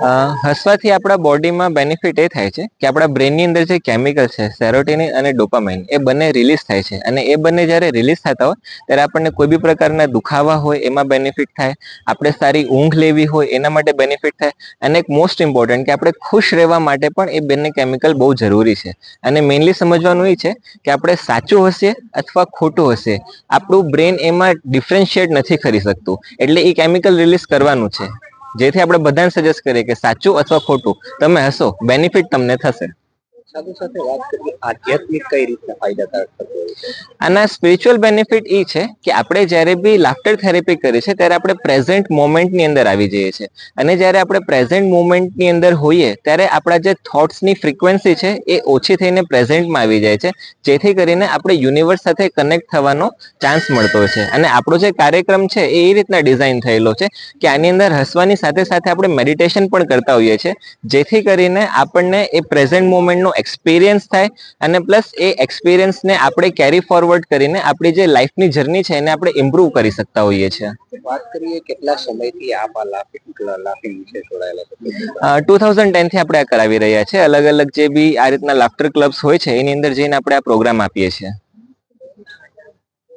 હસવાથી આપણા બોડીમાં બેનિફિટ એ થાય છે કે આપણા બ્રેનની અંદર જે કેમિકલ છે સેરોટીનિન અને ડોપામાઇન એ બંને રિલીઝ થાય છે. અને એ બંને જ્યારે રિલીઝ થતા હોય, ત્યારે આપણને કોઈ બી પ્રકારના દુખાવા હોય, એમાં બેનિફિટ થાય. આપણે સારી ઊંઘ લેવી હોય, એના માટે બેનિફિટ થાય. અને એક મોસ્ટ ઇમ્પોર્ટન્ટ કે આપણે ખુશ રહેવા માટે પણ એ બંને કેમિકલ બહુ જરૂરી છે. અને મેઇનલી સમજવાનું એ છે કે આપણે સાચું હશે અથવા ખોટું હશે આપણું બ્રેન એમાં ડિફરન્શિએટ નથી કરી શકતું. એટલે એ કેમિકલ રિલીઝ કરવાનું છે. જેથી આપણે બધાને સજેસ્ટ કરીએ કે સાચું અથવા ખોટું તમે હશો બેનિફિટ તમને થશે. આના સ્પિરિચ્યુઅલ બેનિફિટ એ છે કે આપણે જ્યારે બી લાફ્ટર થેરેપી કરીએ છીએ, ત્યારે આપણે પ્રેઝન્ટ મોમેન્ટની અંદર આવી જઈએ છીએ. અને જ્યારે આપણે પ્રેઝન્ટ મોમેન્ટની અંદર હોઈએ, ત્યારે આપણા જે થોટ્સની ફ્રિકવન્સી છે, એ ઓછી થઈને પ્રેઝન્ટમાં આવી જાય છે. જેથી કરીને આપણે યુનિવર્સ સાથે કનેક્ટ થવાનો ચાન્સ મળતો છે. અને આપણો જે કાર્યક્રમ છે, એ એ રીતના ડિઝાઇન થયેલો છે કે આની અંદર હસવાની સાથે સાથે આપણે મેડિટેશન પણ કરતા હોઈએ છીએ. જેથી કરીને આપણને એ પ્રેઝન્ટ મોમેન્ટનો એક્સપિરિયન્સ થાય અને પ્લસ એ એક્સપિરિયન્સને આપણે કેરી ફોરવર્ડ કરીને આપણી જે લાઈફની જર્ની છે એને આપણે ઇમ્પ્રૂવ કરી શકતા હોઈએ છીએ. વાત કરીએ કેટલા સમયથી આપ આ લાફિંગ વિશે જોડાયેલા ટુ થાઉઝન્ડ ટેનથી આપણે આ કરાવી રહ્યા છે અલગ અલગ જે બી આ રીતના લાફ્ટર ક્લબ્સ હોય છે એની અંદર જઈને આપણે આ પ્રોગ્રામ આપીએ છીએ.